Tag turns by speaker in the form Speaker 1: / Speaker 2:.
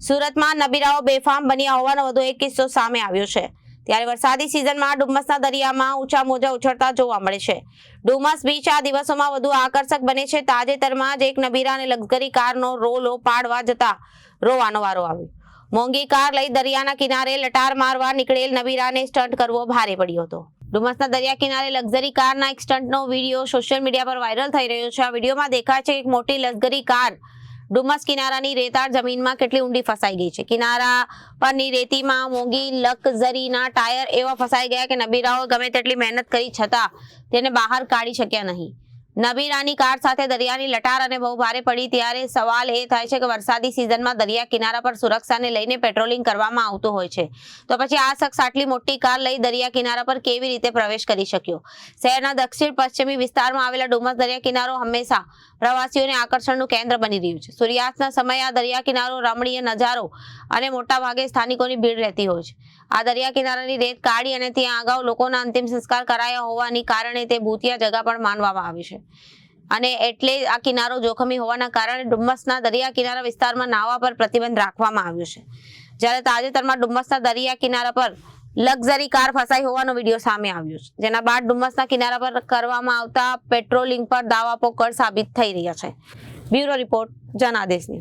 Speaker 1: સુરતમાં નબીરાઓ બેફામ બન્યા હોવાનો વધુ એક કિસ્સો સામે આવ્યો છે. ત્યારે વરસાદી સિઝનમાં ડુમ્મસના દરિયામાં ઊંચા મોજા ઉછળતા જોવા મળે છે. ડુમસ બીચ આ દિવસોમાં વધુ આકર્ષક બને છે. તાજેતરમાં જ એક નબીરા અને લક્ઝરી કારનો રોલો પાડવા જતા રોવાનો વારો આવ્યો. મોંઘી કાર લઈ દરિયાના કિનારે લટાર મારવા નીકળેલ નબીરાને સ્ટન્ટ કરવો ભારે પડ્યો હતો. ડુમસના દરિયા કિનારે લક્ઝરી કારના એક સ્ટન્ટનો વીડિયો સોશિયલ મીડિયા પર વાયરલ થઈ રહ્યો છે. આ વિડીયોમાં દેખાય છે એક મોટી લક્ઝરી કાર ડુમસ કિનારાની રેતાળ જમીનમાં કેટલી ઊંડી ફસાઈ ગઈ છે? કિનારા પરની રેતીમાં મોંઘી, લક્ઝરીના ટાયર એવા ફસાઈ ગયા કે નબીરાઓ ગમે તેટલી મહેનત કરી છતાં તેને બહાર કાઢી શક્યા નહીં. નબીરાની કાર સાથે દરિયાની લટાર અને બહુ ભારે પડી ત્યારે સવાલ એ થાય છે કે વરસાદી સિઝનમાં દરિયા કિનારા પર સુરક્ષાને લઈને પેટ્રોલિંગ કરવામાં આવતું હોય છે. તો પછી આ શખ્સ આટલી મોટી કાર લઈ દરિયા કિનારા પર કેવી રીતે પ્રવેશ કરી શક્યો? શહેરના દક્ષિણ પશ્ચિમી વિસ્તારમાં આવેલા ડુમસ દરિયા કિનારો હંમેશા પ્રવાસીઓને આકર્ષણનું કેન્દ્ર બની રહ્યું છે. સૂર્યાસ્તના સમયે આ દરિયા કિનારો રમણીય નજારો અને મોટા ભાગે સ્થાનિકોની ભીડ રહેતી હોય છે. આ દરિયા કિનારાની રેત કાઢી અને ત્યાં અગાઉ લોકોના અંતિમ સંસ્કાર કરાયા હોવાની કારણે તે ભૂતિયા જગા પણ માનવામાં આવી છે. અને એટલે આ કિનારો જોખમી હોવાના કારણે ડુમ્મસના દરિયા કિનારા વિસ્તારમાં નાહવા પર પ્રતિબંધ રાખવામાં આવ્યો છે. જ્યારે તાજેતરમાં ડુમ્મસના દરિયા કિનારા પર લક્ઝરી કાર ફસાઈ હોવાનો વીડિયો સામે આવ્યો છે. જેના બાદ ડુમ્મસના કિનારા પર કરવામાં આવતા પેટ્રોલિંગ પર દાવા પોકળ સાબિત થઈ રહ્યા છે. Bureau report Janadesh news.